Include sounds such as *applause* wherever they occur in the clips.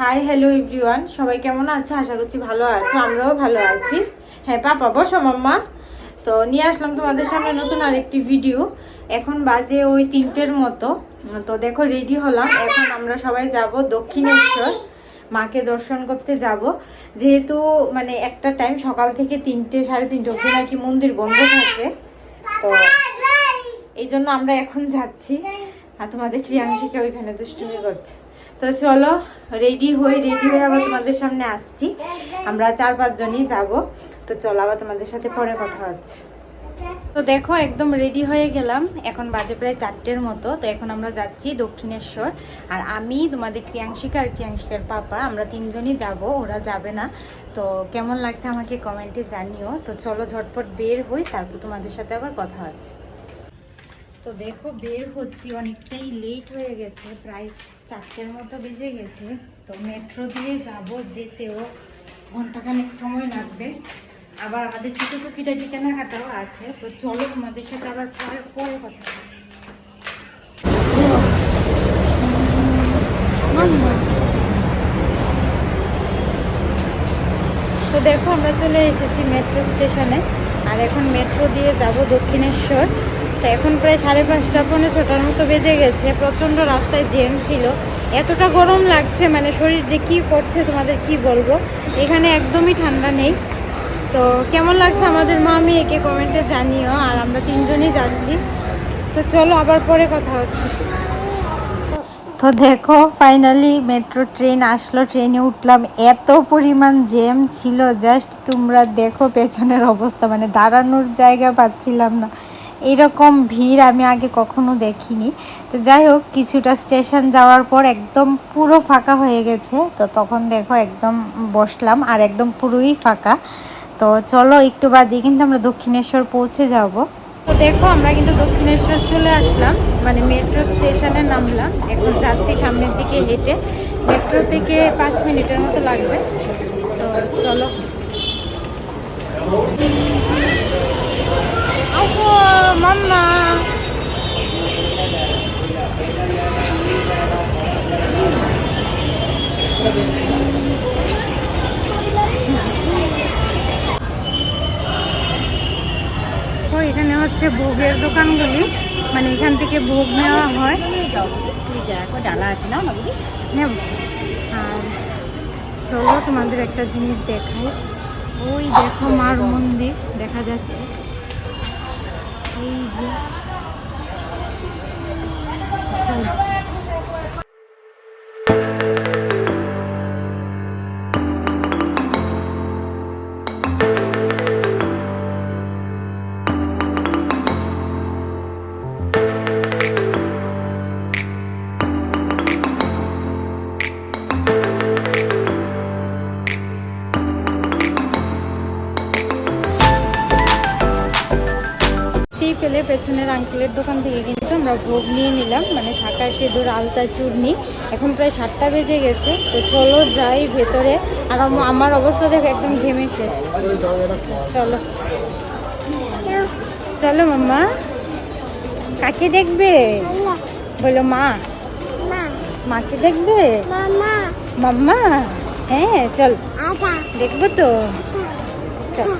Hi hello everyone সবাই কেমন আছো? আশা করছি ভালো আছো, আমরাও ভালো আছি। হ্যাঁ পাপা, বসো মাম্মা। তো নিয়ে আসলাম তোমাদের সামনে নতুন আরেকটি ভিডিও এখন বাজে ওই তিনটের মতো। তো দেখো রেডি হলাম। এখন আমরা সবাই যাব দক্ষিণেশ্বর। মাকে দর্শন করতে যাব। যেহেতু মানে একটা টাইম সকাল থেকে তিনটে, সাড়ে তিনটে অবধি নাকি মন্দির বন্ধ থাকে। তো এই জন্য আমরা এখন যাচ্ছি। আর তোমাদের ক্রিয়াংশিকা ওইখানে দুষ্টুমি করছে। তো চলো রেডি হয়ে রেডি হয়ে আবার তোমাদের সামনে আসছি। আমরা চার পাঁচজনই যাব। তো চলো, আবার তোমাদের সাথে পরে কথা হচ্ছে। তো দেখো, একদম রেডি হয়ে গেলাম। এখন বাজে প্রায় চারটের মতো। তো এখন আমরা যাচ্ছি দক্ষিণেশ্বর। আর আমি, তোমাদের ক্রিয়াংশিকা আর ক্রিয়াংশিকার পাপা, আমরা তিনজনই যাব। ওরা যাবে না। তো কেমন লাগছে আমাকে কমেন্টে জানিও। তো চলো, ঝটপট বের হই, তারপর তোমাদের সাথে আবার কথা হচ্ছে। তো দেখো বের হচ্ছি, অনেকটাই লেট হয়ে গেছে, প্রায় চারটের মতো বেজে গেছে। তো মেট্রো দিয়ে যাব যেতেও ঘন্টাখানেক সময় লাগবে। আবার আমাদের ছোটো টুকিটাকি কেনাকাটাও আছে, তো চলো তোমাদের সাথে আবার পরে পরে কথা বলছি। তো দেখো আমরা চলে এসেছি মেট্রো স্টেশনে আর এখন মেট্রো দিয়ে যাব দক্ষিণেশ্বর। তো এখন প্রায় সাড়ে পাঁচটা, পৌনে ছটার মতো বেজে গেছে। প্রচণ্ড রাস্তায় জ্যাম ছিল। এতটা গরম লাগছে মানে শরীর যে কি করছে তোমাদের কি বলব? এখানে একদমই ঠান্ডা নেই। তো কেমন লাগছে আমাদের মা আমি একে কমেন্টে জানিও, আর আমরা তিনজনই যাচ্ছি। তো চলো আবার পরে কথা হচ্ছে। তো দেখো ফাইনালি মেট্রো ট্রেন আসলো ট্রেনে উঠলাম। এত পরিমাণ জ্যাম ছিল জাস্ট তোমরা দেখো পেছনের অবস্থা মানে দাঁড়ানোর জায়গা পাচ্ছিলাম না। এরকম ভিড় আমি আগে কখনো দেখিনি। তো যাই হোক, কিছুটা স্টেশন যাওয়ার পর একদম পুরো ফাঁকা হয়ে গেছে। তো তখন দেখো একদম বসলাম আর একদম পুরোই ফাঁকা। তো চলো একটু বাদে, কিন্তু আমরা দক্ষিণেশ্বর পৌঁছে যাব। তো দেখো, আমরা কিন্তু দক্ষিণেশ্বর চলে আসলাম। মানে মেট্রো স্টেশনে নামলাম। এখন যাচ্ছি সামনের দিকে হেঁটে। মেট্রো থেকে পাঁচ মিনিটের মতো লাগবে। তো চলো। আসো মাম্মা তো এখানে হচ্ছে ভোগের দোকানগুলি। মানে এখান থেকে ভোগ নেওয়া হয়। ডালা আছে না চলো তোমাদের একটা জিনিস দেখাই। ওই দেখো মার মন্দির, দেখা যাচ্ছে। এই যে পেছনের আঙ্কেলের দোকান থেকে কিন্তু আমরা ভোগ নিয়ে নিলাম। মানে শাঁকা সিঁদুর আলতা চূর্ণি এখন প্রায় সাতটা বেজে গেছে। তো চলো যাই ভেতরে। আর আমার অবস্থা দেখো একদম ঘেমে শেষ। চলো। চলো মাম্মা। কাকে দেখবে? বলো মা। মাকে দেখবে? মাম্মা। হ্যাঁ চল। দেখব তো। চল।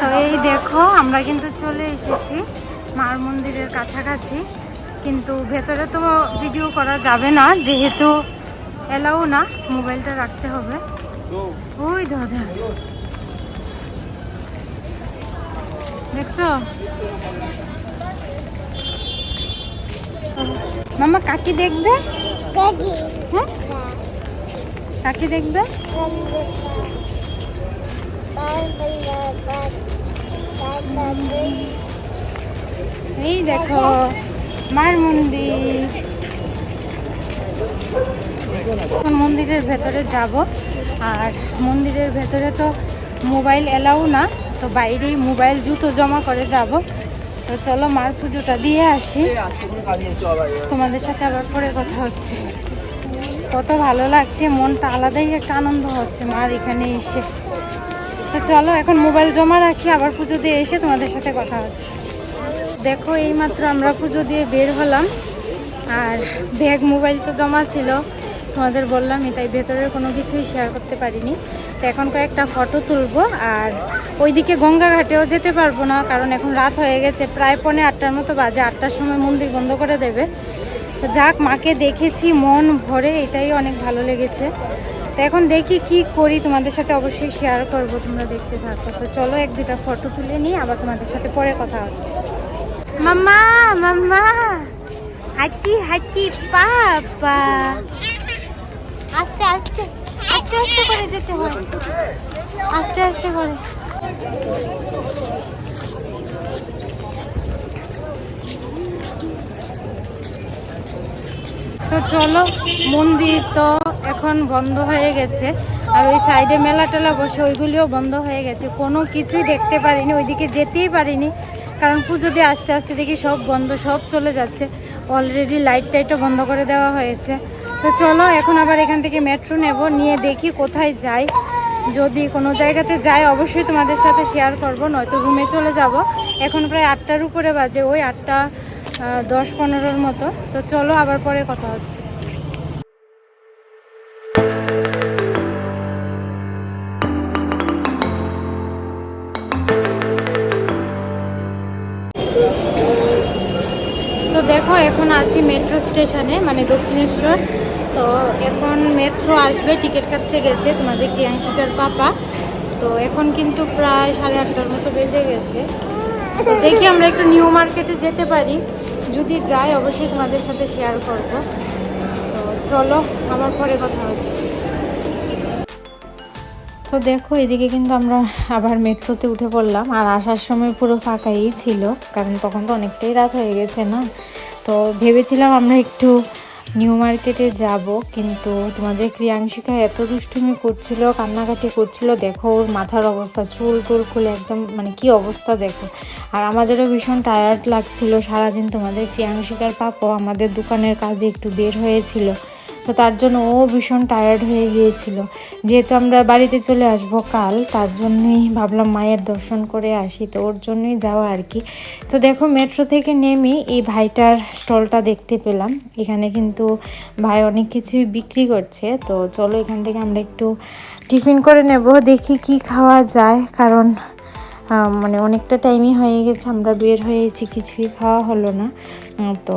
তো এই দেখো আমরা কিন্তু চলে এসেছি মার মন্দিরের কাছাকাছি। কিন্তু ভেতরে তো ভিডিও করা যাবে না যেহেতু এলাও না মোবাইলটা রাখতে হবে। ওই দাদা। দেখছ? মামা কাকি দেখবে? হ্যাঁ? কাকি দেখবে? এই দেখো, মার মন্দির। এখন মন্দিরের ভেতরে যাব, আর মন্দিরের ভেতরে তো মোবাইল এলাও না, তো বাইরেই মোবাইল জুতো জমা করে যাব। তো চলো মার পুজোটা দিয়ে আসি। তোমাদের সাথে আবার পরে কথা হচ্ছে। কত ভালো লাগছে, মনটা আলাদাই একটা আনন্দ হচ্ছে মার এখানে এসে। তো চলো, এখন মোবাইল জমা রাখি, আবার পুজো দিয়ে এসে তোমাদের সাথে কথা হচ্ছে। দেখো, এইমাত্র আমরা পুজো দিয়ে বের হলাম, আর ব্যাগ, মোবাইল তো জমা ছিল। তোমাদের বললামই তাই ভেতরের কোনো কিছুই শেয়ার করতে পারিনি। তো এখন কয়েকটা ফটো তুলবো, আর ওইদিকে গঙ্গা ঘাটেও যেতে পারব না, কারণ এখন রাত হয়ে গেছে, প্রায় পৌনে আটটার মতো বাজে, আটটার সময় মন্দির বন্ধ করে দেবে। যাক, মাকে দেখেছি, মন ভরে, এটাই অনেক ভালো লেগেছে। তো এখন দেখি কি করি, তোমাদের সাথে অবশ্যই শেয়ার করব, তোমরা দেখতে থাকো। তো চলো, এক দুটা ফটো তুলে নিই, আবার তোমাদের সাথে পরে কথা হচ্ছে। মাম্মা মাম্মা! হাতি হাতি, পাপা! আস্তে আস্তে আস্তে আস্তে করে যেতে হয়। আস্তে আস্তে করে। তো চলো, মন্দির তো এখন বন্ধ হয়ে গেছে। আর ওই সাইডে মেলা টেলা বসে ওইগুলিও বন্ধ হয়ে গেছে। কোনো কিছুই দেখতে পারিনি, ওইদিকে যেতেই পারিনি। কারণ পুজো দিয়ে আস্তে আস্তে দেখি সব বন্ধ, সব চলে যাচ্ছে। অলরেডি লাইট টাইটও বন্ধ করে দেওয়া হয়েছে। তো চলো, এখন আবার এখান থেকে মেট্রো নেব, নিয়ে দেখি কোথায় যাই। যদি কোনো জায়গাতে যাই, অবশ্যই তোমাদের সাথে শেয়ার করব, নয়তো রুমে চলে যাব। এখন প্রায় আটটার উপরে বাজে, ওই আটটা দশ পনেরোর মতো। তো চলো আবার পরে কথা হচ্ছে। তো দেখো, এখন আছি মেট্রো স্টেশনে মানে দক্ষিণেশ্বর। তো এখন মেট্রো আসবে, টিকিট কাটতে গেছে তোমাদের ক্রিয়াংশিকার পাপা। তো এখন কিন্তু প্রায় সাড়ে আটটার মতো বেজে গেছে। তো দেখি আমরা একটু নিউ মার্কেটে যেতে পারি। যদি যাই অবশ্যই তোমাদের সাথে শেয়ার করব। তো চলো, আমার পরে কথা হচ্ছে। তো দেখো, এদিকে কিন্তু আমরা আবার মেট্রোতে উঠে পড়লাম। আর আসার সময় পুরো ফাঁকাই ছিল, কারণ তখন তো অনেকটাই রাত হয়ে গেছে না? তো ভেবেছিলাম আমরা একটু নিউ মার্কেটে যাব, কিন্তু তোমাদের ক্রিয়াংশিকা এত দুষ্টুমি করছিল, কান্নাকাটি করছিল, দেখো ওর মাথার অবস্থা, চুল টুল খুলে একদম মানে কি অবস্থা দেখো। আর আমাদেরও ভীষণ টায়ার্ড লাগছিল, সারাদিন তোমাদের ক্রিয়াংশিকার পাপও আমাদের দোকানের কাজে একটু বের হয়েছিল। তো তার জন্য ও ভীষণ টায়ার্ড হয়ে গিয়েছিল। যেহেতু আমরা বাড়িতে চলে আসব কাল, তার জন্যই ভাবলাম মায়ের দর্শন করে আসি, তো ওর জন্যই যাওয়া আর কি। তো দেখো মেট্রো থেকে নেমে এই ভাইটার স্টলটা দেখতে পেলাম। এখানে কিন্তু ভাই অনেক কিছুই বিক্রি করছে। তো চলো এখান থেকে আমরা একটু টিফিন করে নেব, দেখি কি খাওয়া যায়। কারণ মানে অনেকটা টাইমই হয়ে গেছে, আমরা বের হয়েছি, কিছুই খাওয়া হলো না। তো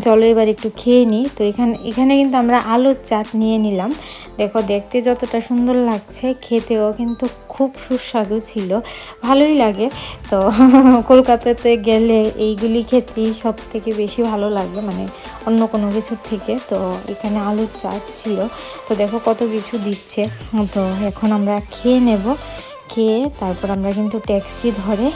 চলো এবার একটু খেয়ে নিই। তো এখানে এখানে কিন্তু আমরা আলুর চাট নিয়ে নিলাম। দেখো, দেখতে যতটা সুন্দর লাগছে, খেতেও কিন্তু খুব সুস্বাদু ছিল। ভালোই লাগে। তো *laughs* কলকাতাতে গেলে এইগুলি খেতেই সব থেকে বেশি ভালো লাগে মানে অন্য কোনো কিছুর থেকে। তো এখানে আলুর চাট ছিল। তো দেখো কত কিছু দিচ্ছে। তো এখন আমরা খেয়ে নেব। খেয়ে তারপর আমরা কিন্তু ট্যাক্সি ধরে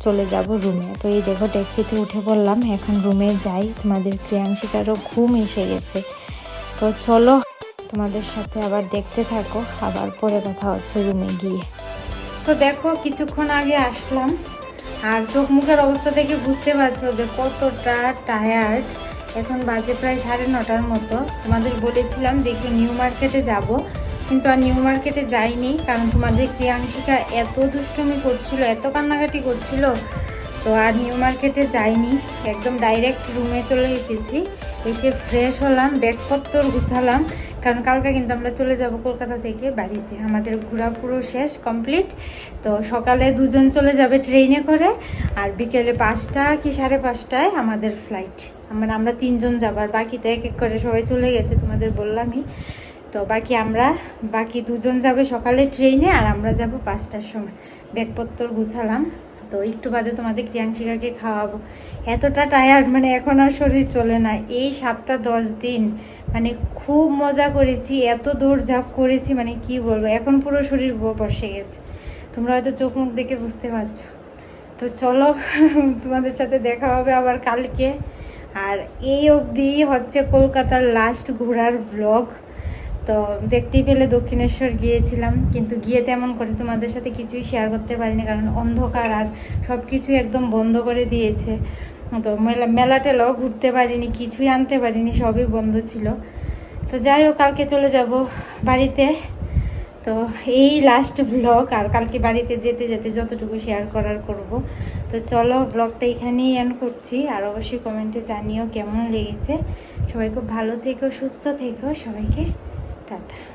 চলে যাব রুমে। তো এই দেখো ট্যাক্সিতে উঠে পড়লাম। এখন রুমে যাই। তোমাদের ক্রিয়াংশিকারও ঘুম এসে গেছে। তো চলো, তোমাদের সাথে আবার দেখতে থাকো। আবার পরে কথা হচ্ছে রুমে গিয়ে। তো দেখো, কিছুক্ষণ আগে আসলাম। আর চোখ মুখের অবস্থা দেখে বুঝতে পারছ যে কতটা টায়ার্ড এখন বাজে প্রায় সাড়ে নটার মতো। তোমাদের বলেছিলাম যে একটু নিউ মার্কেটে যাব। কিন্তু আর নিউ মার্কেটে যাইনি, কারণ তোমাদের ক্রিয়াংশিকা এত দুষ্টুমি করছিল, এত কান্নাকাটি করছিল, তো আর নিউ মার্কেটে যাইনি। একদম ডাইরেক্ট রুমে চলে এসেছি, এসে ফ্রেশ হলাম ব্যাগপত্র গুছালাম, কারণ কালকে কিন্তু আমরা চলে যাব কলকাতা থেকে বাড়িতে। আমাদের ঘোরা পুরো শেষ কমপ্লিট তো সকালে দুজন চলে যাবে ট্রেনে করে, আর বিকেলে পাঁচটা কি সাড়ে পাঁচটায় আমাদের ফ্লাইট আমরা আমরা তিনজন যাবার বাকি তো এক এক করে সবাই চলে গেছে, তোমাদের বললামই। তো বাকি আমরা, বাকি দুজন যাবে সকালে ট্রেনে আর আমরা যাব পাঁচটার সময়। ব্যাগপত্র গুছালাম। তো একটু বাদে তোমাদের ক্রিয়াংশিকাকে খাওয়াবো। এতটা টায়ার্ড মানে এখন আর শরীর চলে না। এই সাতটা দশ দিন মানে খুব মজা করেছি, এত দৌড়ঝাঁপ করেছি মানে কি বলব, এখন পুরো শরীর বসে গেছে। তোমরা হয়তো চোখ মুখ দেখে বুঝতে পারছ। তো চলো, তোমাদের সাথে দেখা হবে আবার কালকে। আর এই অবধি হচ্ছে কলকাতার লাস্ট ঘোরার ব্লগ তো দেখতেই পেলে দক্ষিণেশ্বর গিয়েছিলাম, কিন্তু গিয়ে তেমন করে তোমাদের সাথে কিছুই শেয়ার করতে পারিনি, কারণ অন্ধকার আর সব কিছুই একদম বন্ধ করে দিয়েছে। তো মেলা মেলা টেলাও ঘুরতে পারিনি, কিছুই আনতে পারিনি, সবই বন্ধ ছিল। তো যাই হোক, কালকে চলে যাব বাড়িতে। তো এই লাস্ট ব্লগ আর কালকে বাড়িতে যেতে যেতে যতটুকু শেয়ার করার করব। তো চলো ব্লগটা এখানেই এন্ড করছি, আর অবশ্যই কমেন্টে জানিও কেমন লেগেছে। সবাই খুব ভালো থেকো, সুস্থ থেকো, সবাইকে টাটা